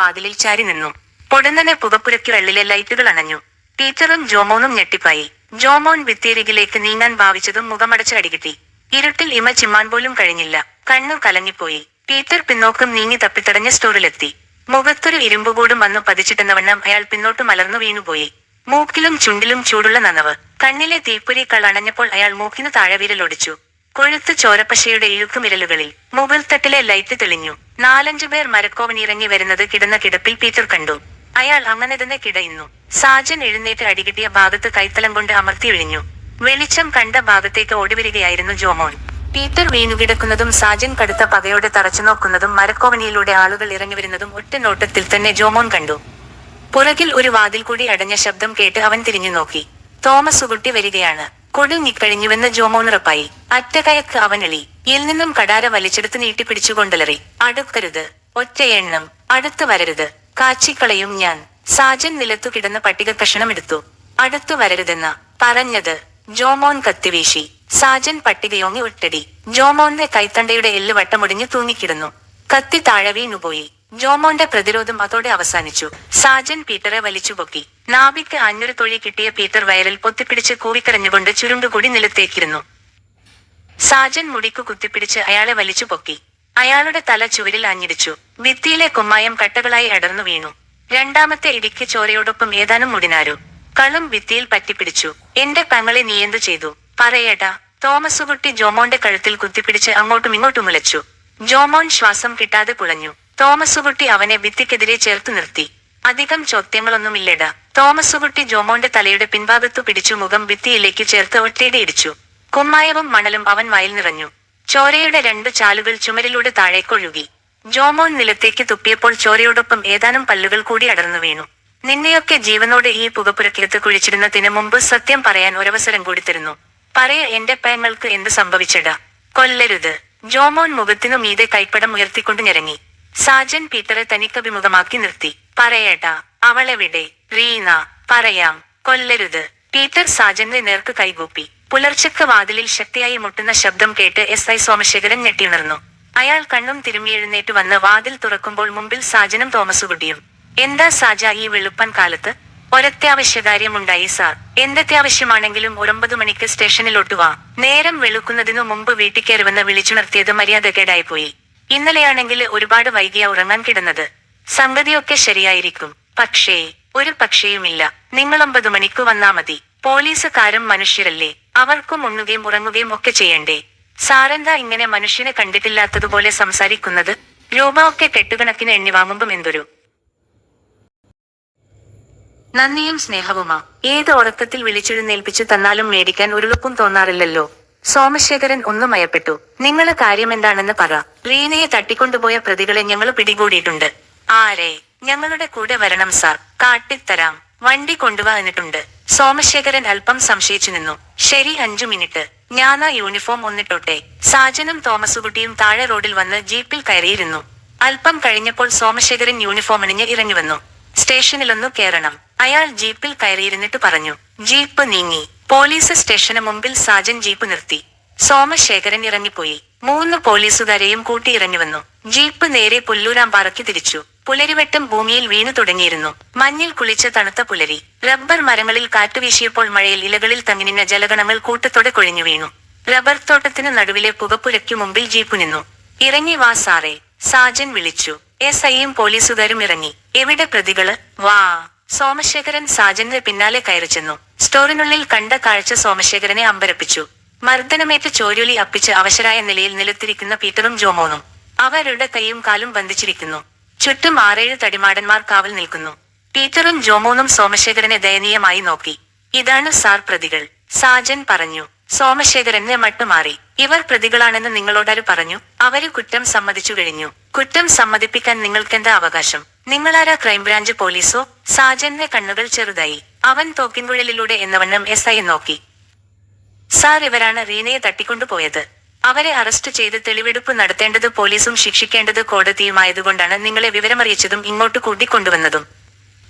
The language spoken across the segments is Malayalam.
വാതിലിൽ ചാരി നിന്നു. പൊടുന്നനെ പുകപ്പുരയ്ക്ക് വെള്ളിലെ ലൈറ്റുകൾ അണഞ്ഞു. ടീച്ചറും ജോമോനും ഞെട്ടിപ്പായി. ജോമോൻ ഭിത്തിയരികിലേക്ക് നീങ്ങാൻ ഭാവിച്ചതും മുഖമടച്ച് അടികിട്ടി ഇരുട്ടിൽ ഇമ ചിമ്മാൻ പോലും കഴിഞ്ഞില്ല. കണ്ണു കലങ്ങിപ്പോയി. ടീച്ചർ പിന്നോക്കും നീങ്ങി തപ്പിത്തടഞ്ഞ സ്റ്റോറിലെത്തി. മുഖത്തൊരു ഇരുമ്പുകൂടും വന്നു പതിച്ചിട്ടെന്ന വണ്ണം അയാൾ പിന്നോട്ട് മലർന്നു വീണുപോയി. മൂക്കിലും ചുണ്ടിലും ചൂടുള്ള നനവ്. കണ്ണിലെ തീപ്പൊരി അണഞ്ഞപ്പോൾ അയാൾ മൂക്കിന് താഴെ വിരലൊടിച്ചു. കൊഴുത്ത് ചോരപ്പശയുടെ ഇഴുക്കുമിരലുകളിൽ മുകൾ തട്ടിലെ ലൈറ്റ് തെളിഞ്ഞു. നാലഞ്ചു പേർ മരക്കോവിനിറങ്ങി വരുന്നത് കിടന്ന കിടപ്പിൽ പീറ്റർ കണ്ടു. അയാൾ അങ്ങനെ തന്നെ കിടയുന്നു. സാജൻ എഴുന്നേറ്റ് അടികിട്ടിയ ഭാഗത്ത് കൈത്തലം കൊണ്ട് അമർത്തി വിഴിഞ്ഞു. വെളിച്ചം കണ്ട ഭാഗത്തേക്ക് ഓടിവരികയായിരുന്നു ജോമോൻ. പീറ്റർ വീണുകിടക്കുന്നതും സാജൻ കടുത്ത പകയോടെ തറച്ചു നോക്കുന്നതും മരക്കോവനിയിലൂടെ ആളുകൾ ഇറങ്ങി വരുന്നതും ഒറ്റ നോട്ടത്തിൽ തന്നെ ജോമോൻ കണ്ടു. പുറകിൽ ഒരു വാതിൽ കൂടി അടഞ്ഞ ശബ്ദം കേട്ട് അവൻ തിരിഞ്ഞു നോക്കി. തോമസ് കുട്ടി വരികയാണ്. കൊടുങ്ങിക്കഴിഞ്ഞുവെന്ന് ജോമോൻ ജോമോണുറപ്പായി അറ്റകയക്ക് അവനെളി. എൽ നിന്നും കടാര വലിച്ചെടുത്ത് നീട്ടിപ്പിടിച്ചുകൊണ്ടലറി. അടുക്കരുത്. ഒറ്റയെണ്ണം അടുത്തു വരരുത്. കാച്ചിക്കളയും ഞാൻ. സാജൻ നിലത്തു കിടന്ന പട്ടിക കഷണം എടുത്തു അടുത്തു വരരുതെന്ന. പറഞ്ഞത്. ജോമോൻ കത്തിവീശി. സാജൻ പട്ടികയോങ്ങി ഒട്ടടി ജോമോന്റെ കൈത്തണ്ടയുടെ എല്ല് വട്ടമുടിഞ്ഞു തൂങ്ങിക്കിടന്നു. കത്തി താഴെ വീണുപോയി. ജോമോന്റെ പ്രതിരോധം അതോടെ അവസാനിച്ചു. സാജൻ പീറ്ററെ വലിച്ചുപൊക്കി നാവിക്ക് അഞ്ഞൂറ് തൊഴി കിട്ടിയ പീറ്റർ വയറിൽ പൊത്തിപ്പിടിച്ച് കൂവിക്കരഞ്ഞുകൊണ്ട് ചുരുണ്ടുകൂടി നിലത്തേക്കിരുന്നു. സാജൻ മുടിക്കു കുത്തിപ്പിടിച്ച് അയാളെ വലിച്ചു പൊക്കി. അയാളുടെ തല ചുവരിൽ അഞ്ഞിടിച്ചു. ഭിത്തിയിലെ കുമ്മായം കട്ടകളായി അടർന്നു വീണു. രണ്ടാമത്തെ ഇടിക്ക് ചോരയോടൊപ്പം ഏതാനും മുടിനാരു. കളും ഭിത്തിയിൽ പറ്റിപ്പിടിച്ചു. എന്റെ കങ്ങളെ നീയെന്തു ചെയ്തു? പറയടാ. തോമസുകുട്ടി ജോമോന്റെ കഴുത്തിൽ കുത്തിപ്പിടിച്ച് അങ്ങോട്ടും ഇങ്ങോട്ടും ഉലച്ചു ജോമോൻ ശ്വാസം കിട്ടാതെ കുളഞ്ഞു. തോമസുകുട്ടി അവനെ ഭിത്തിക്കെതിരെ ചേർത്തു നിർത്തി. അധികം ചോദ്യങ്ങളൊന്നുമില്ലടാ. തോമസുകുട്ടി ജോമോന്റെ തലയുടെ പിൻഭാഗത്തു പിടിച്ചു മുഖം ഭിത്തിയിലേക്ക് ചേർത്ത് ഒറ്റയുടെ ഇടിച്ചു. കുമ്മായവും മണലും അവൻ വയൽ നിറഞ്ഞു. ചോരയുടെ രണ്ട് ചാലുകൾ ചുമരിലൂടെ താഴേക്കൊഴുകി. ജോമോൻ നിലത്തേക്ക് തുപ്പിയപ്പോൾ ചോരയോടൊപ്പം ഏതാനും പല്ലുകൾ കൂടി അടർന്നു വീണു. നിന്നെയൊക്കെ ജീവനോടെ ഈ പുകപ്പുരക്കിടത്ത് കുഴിച്ചിരുന്നതിന് മുമ്പ് സത്യം പറയാൻ ഒരവസരം കൂടി തരുന്നു. പറയ എന്റെ പേങ്ങൾക്ക് എന്ത് സംഭവിച്ചടാ. കൊല്ലരുത്. ജോമോൻ മുഖത്തിനു മീതെ കൈപ്പടം ഉയർത്തിക്കൊണ്ട് ഞെരങ്ങി. സാജൻ പീറ്ററെ തനിക്കഭിമുഖമാക്കി നിർത്തി. പറയട്ടാ അവളെവിടെ? റീന പറയാം. കൊല്ലരുത്. പീറ്റർ സാജന്റെ നേർക്ക് കൈകൂപ്പി. പുലർച്ചക്ക് വാതിലിൽ ശക്തിയായി മുട്ടുന്ന ശബ്ദം കേട്ട് എസ് ഐ സോമശേഖരൻ ഞെട്ടിയുണർന്നു. അയാൾ കണ്ണും തിരുമ്മി എഴുന്നേറ്റ് വന്ന് വാതിൽ തുറക്കുമ്പോൾ മുമ്പിൽ സാജനും തോമസുകുട്ടിയും എന്താ സാജ ഈ വെളുപ്പൻ കാലത്ത്? ഒരത്യാവശ്യകാര്യമുണ്ടായി സാർ. എന്തത്യാവശ്യമാണെങ്കിലും ഒരൊമ്പത് മണിക്ക് സ്റ്റേഷനിലോട്ട് വാ. നേരം വെളുക്കുന്നതിനു മുമ്പ് വീട്ടിൽ കയറുവെന്ന് വിളിച്ചുണർത്തിയത് മര്യാദക്കേടായി പോയി. ഇന്നലെയാണെങ്കിൽ ഒരുപാട് വൈകിയ ഉറങ്ങാൻ കിടന്നത്. സംഗതിയൊക്കെ ശരിയായിരിക്കും. പക്ഷേ ഒരു പക്ഷേയുമില്ല. നിങ്ങൾ ഒമ്പത് മണിക്ക് വന്നാ മതി. പോലീസുകാരും മനുഷ്യരല്ലേ. അവർക്കും ഉണ്ണുകയും ഉറങ്ങുകയും ഒക്കെ ചെയ്യണ്ടേ. സാറെന്താ ഇങ്ങനെ മനുഷ്യനെ കണ്ടിട്ടില്ലാത്തതുപോലെ സംസാരിക്കുന്നത്? രൂപ ഒക്കെ കെട്ടുകണക്കിന് എണ്ണി വാങ്ങുമ്പം എന്തൊരു? നന്ദിയും സ്നേഹവുമാ. ഏത് ഉറക്കത്തിൽ വിളിച്ചെഴുന്നേൽപ്പിച്ചു തന്നാലും മേടിക്കാൻ ഒരുളുപ്പും തോന്നാറില്ലല്ലോ. സോമശേഖരൻ ഒന്ന് മയപ്പെട്ടു. നിങ്ങളെ കാര്യം എന്താണെന്ന് പറ. റീനയെ തട്ടിക്കൊണ്ടുപോയ പ്രതികളെ ഞങ്ങൾ പിടികൂടിയിട്ടുണ്ട്. ആരെ? ഞങ്ങളുടെ കൂടെ വരണം സാർ. കാട്ടിത്തരാം. വണ്ടി കൊണ്ടുവാ എന്നിട്ടുണ്ട്. സോമശേഖരൻ അല്പം സംശയിച്ചു നിന്നു. ശരി അഞ്ചു മിനിറ്റ്. ഞാനാ യൂണിഫോം ഒന്നിട്ടോട്ടെ. സാജനും തോമസുകുട്ടിയും താഴെ റോഡിൽ വന്ന് ജീപ്പിൽ കയറിയിരുന്നു. അല്പം കഴിഞ്ഞപ്പോൾ സോമശേഖരൻ യൂണിഫോം അണിഞ്ഞ് ഇറങ്ങി വന്നു. സ്റ്റേഷനിലൊന്നു കയറണം അയാൾ ജീപ്പിൽ കയറിയിരുന്നിട്ട് പറഞ്ഞു. ജീപ്പ് നീങ്ങി. പോലീസ് സ്റ്റേഷന് മുമ്പിൽ സാജൻ ജീപ്പ് നിർത്തി. സോമശേഖരൻ ഇറങ്ങിപ്പോയി. മൂന്ന് പോലീസുകാരെയും കൂട്ടി വന്നു. ജീപ്പ് നേരെ പുല്ലൂരാമ്പാറയ്ക്ക് തിരിച്ചു. പുലരിവെട്ടം ഭൂമിയിൽ വീണു തുടങ്ങിയിരുന്നു. മഞ്ഞിൽ കുളിച്ച തണുത്ത പുലരി. റബ്ബർ മരങ്ങളിൽ കാറ്റുവീശിയപ്പോൾ മഴയിൽ ഇലകളിൽ തങ്ങിനിന്ന ജലഗണങ്ങൾ കൂട്ടത്തോടെ കൊഴിഞ്ഞു വീണു. റബ്ബർ തോട്ടത്തിന് നടുവിലെ പുകപ്പുരയ്ക്കു മുമ്പിൽ ജീപ്പ് നിന്നു. ഇറങ്ങി വാ സാറേ സാജൻ വിളിച്ചു. എസ് ഐയും പോലീസുകാരും ഇറങ്ങി. എവിടെ പ്രതികൾ? വാ. സോമശേഖരൻ സാജന്റെ പിന്നാലെ കയറി ചെന്നു. സ്റ്റോറിനുള്ളിൽ കണ്ട കാഴ്ച സോമശേഖരനെ അമ്പരപ്പിച്ചു. മർദ്ദനമേറ്റ് ചോരൊലി അപ്പിച്ച് അവശരായ നിലയിൽ നിലത്തിരിക്കുന്ന പീറ്ററും ജോമോനും. അവരുടെ കൈയും കാലും ബന്ധിച്ചിരിക്കുന്നു. ചുറ്റും ആറേഴ് തടിമാടന്മാർ കാവൽ നിൽക്കുന്നു. പീറ്ററും ജോമോനും സോമശേഖരനെ ദയനീയമായി നോക്കി. ഇതാണ് സാർ പ്രതികൾ. സാജൻ പറഞ്ഞു. സോമശേഖരനെ മട്ടുമാറി. ഇവർ പ്രതികളാണെന്ന് നിങ്ങളോടാര് പറഞ്ഞു. അവർ കുറ്റം സമ്മതിച്ചു കഴിഞ്ഞു. കുറ്റം സമ്മതിപ്പിക്കാൻ നിങ്ങൾക്കെന്താ അവകാശം? നിങ്ങളാരാ ക്രൈംബ്രാഞ്ച് പോലീസോ? സാജന്റെ കണ്ണുകൾ ചെറുതായി. അവൻ തോക്കിൻകുഴലിലൂടെ എന്നവണ്ണം എസ് ഐ നോക്കി. സാർ ഇവരാണ് റീനയെ തട്ടിക്കൊണ്ടുപോയത്. അവരെ അറസ്റ്റ് ചെയ്ത് തെളിവെടുപ്പ് നടത്തേണ്ടത് പോലീസും ശിക്ഷിക്കേണ്ടത് കോടതിയുമായതുകൊണ്ടാണ് നിങ്ങളെ വിവരമറിയിച്ചതും ഇങ്ങോട്ട് കൂട്ടിക്കൊണ്ടുവന്നതും.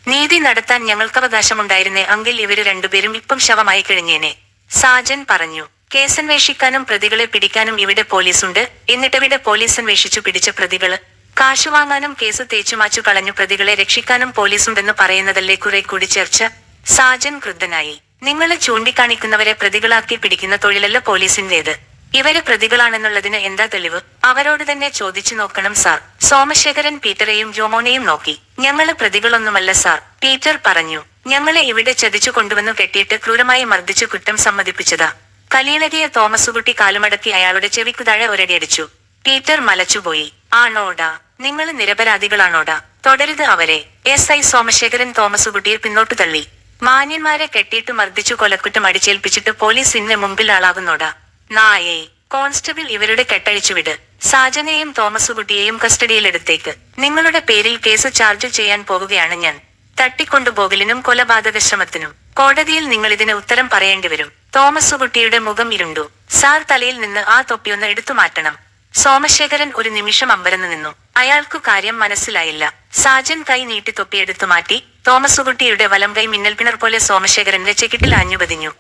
നീതി നടത്താൻ ഞങ്ങൾക്ക് അവകാശമുണ്ടായിരുന്നേ അങ്കിൽ ഇവർ രണ്ടുപേരും ഇപ്പം ശവമായി കഴിഞ്ഞേനെ സാജൻ പറഞ്ഞു. കേസന്വേഷിക്കാനും പ്രതികളെ പിടിക്കാനും ഇവിടെ പോലീസുണ്ട്. എന്നിട്ടിവിടെ പോലീസ് അന്വേഷിച്ചു പിടിച്ച പ്രതികൾ കാശു വാങ്ങാനും കേസ് തേച്ചുമാച്ചു കളഞ്ഞു പ്രതികളെ രക്ഷിക്കാനും പോലീസുണ്ടെന്ന് പറയുന്നതല്ലേ കുറെ കൂടി ചേർച്ച. സാജൻ ക്രുദ്ധനായി. നിങ്ങളെ ചൂണ്ടിക്കാണിക്കുന്നവരെ പ്രതികളാക്കി പിടിക്കുന്ന തൊഴിലല്ല പോലീസിന്റേത് ഇവർ പ്രതികളാണെന്നുള്ളതിന് എന്താ തെളിവ്? അവരോട് തന്നെ ചോദിച്ചു നോക്കണം സാർ. സോമശേഖരൻ പീറ്ററെയും ജോമോനെയും നോക്കി. ഞങ്ങൾ പ്രതികളൊന്നുമല്ല സാർ. പീറ്റർ പറഞ്ഞു. ഞങ്ങളെ ഇവിടെ ചതിച്ചു കൊണ്ടുവന്നു കെട്ടിയിട്ട് ക്രൂരമായി മർദ്ദിച്ചു കുറ്റം സമ്മതിപ്പിച്ചതാ. കലിയിളകിയ തോമസുകുട്ടി കാലുമടക്കി അയാളുടെ ചെവിക്കുതാഴെ ഒരടിയടിച്ചു പീറ്റർ മലച്ചുപോയി. ആണോടാ? നിങ്ങൾ നിരപരാധികളാണോടാ? തുടരുത് അവരെ. എസ് ഐ സോമശേഖരൻ തോമസുകുട്ടിയെ പിന്നോട്ടു തള്ളി. മാന്യന്മാരെ കെട്ടിയിട്ട് മർദ്ദിച്ചു കൊലക്കുറ്റം അടിച്ചേൽപ്പിച്ചിട്ട് പോലീസിന്റെ മുമ്പിൽ ആളാകുന്നോട? നായേ കോൺസ്റ്റബിൾ ഇവരുടെ കെട്ടഴിച്ചു വിട്. സാജനെയും തോമസുകുട്ടിയെയും കസ്റ്റഡിയിലെടുത്തേക്ക്. നിങ്ങളുടെ പേരിൽ കേസ് ചാർജ് ചെയ്യാൻ പോവുകയാണ് ഞാൻ. തട്ടിക്കൊണ്ടുപോകലിനും കൊലപാതക ശ്രമത്തിനും കോടതിയിൽ നിങ്ങൾ ഇതിന് ഉത്തരം പറയേണ്ടി വരും. തോമസുകുട്ടിയുടെ മുഖം ഇരുണ്ടു. സാർ തലയിൽ നിന്ന് ആ തൊപ്പിയൊന്ന് എടുത്തു മാറ്റണം. സോമശേഖരൻ ഒരു നിമിഷം അമ്പരന്ന് നിന്നു. അയാൾക്കു കാര്യം മനസ്സിലായില്ല. സാജൻ കൈ നീട്ടി തൊപ്പിയെടുത്തു മാറ്റി തോമസുകുട്ടിയുടെ വലം കൈ മിന്നൽ പിണർ പോലെ സോമശേഖരന്റെ ചെകിട്ടിൽ അഞ്ഞുപതിഞ്ഞു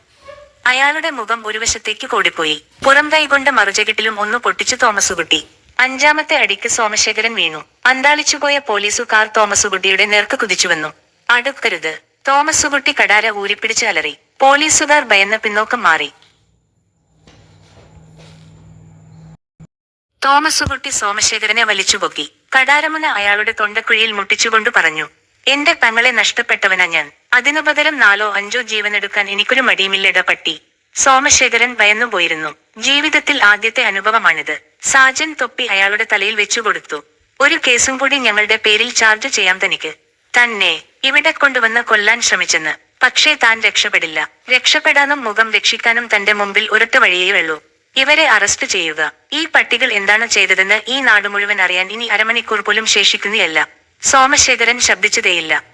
അയാളുടെ മുഖം ഒരു വശത്തേക്ക് കൂടിപ്പോയി. പുറം കൈ കൊണ്ട് മറുചകിട്ടിലും ഒന്ന് പൊട്ടിച്ചു തോമസുകുട്ടി. അഞ്ചാമത്തെ അടിക്ക് സോമശേഖരൻ വീണു. അന്താളിച്ചുപോയ പോലീസുകാർ തോമസുകുട്ടിയുടെ നേർക്ക് കുതിച്ചു വന്നു. അടുക്കരുത്. തോമസുകുട്ടി കടാര ഊരിപ്പിടിച്ച് അലറി. പോലീസുകാർ ഭയന്ന് പിന്നോക്കം മാറി. തോമസുകുട്ടി സോമശേഖരനെ വലിച്ചുപൊക്കി കടാരമുന അയാളുടെ തൊണ്ടക്കുഴിയിൽ മുട്ടിച്ചുകൊണ്ട് പറഞ്ഞു എന്റെ തങ്ങളെ നഷ്ടപ്പെട്ടവനാ ഞാൻ. അതിനു പകരം നാലോ അഞ്ചോ ജീവൻ എടുക്കാൻ എനിക്കൊരു മടിയുമില്ലട പട്ടി. സോമശേഖരൻ ഭയന്നുപോയിരുന്നു ജീവിതത്തിൽ ആദ്യത്തെ അനുഭവമാണിത്. സാജൻ തൊപ്പി അയാളുടെ തലയിൽ വെച്ചു കൊടുത്തു. ഒരു കേസും കൂടി ഞങ്ങളുടെ പേരിൽ ചാർജ് ചെയ്യാം തനിക്ക്. തന്നെ ഇവിടെ കൊണ്ടുവന്ന് കൊല്ലാൻ ശ്രമിച്ചെന്ന്. പക്ഷേ താൻ രക്ഷപ്പെടില്ല. രക്ഷപ്പെടാനും മുഖം രക്ഷിക്കാനും തന്റെ മുമ്പിൽ ഒരൊറ്റ വഴിയേ ഉള്ളൂ. ഇവരെ അറസ്റ്റ് ചെയ്യുക. ഈ പട്ടികൾ എന്താണ് ചെയ്തതെന്ന് ഈ നാട് മുഴുവൻ അറിയാൻ ഇനി അരമണിക്കൂർ പോലും ശേഷിക്കുന്നില്ല സോമശേഖരൻ ശബ്ദിച്ചതേയില്ല.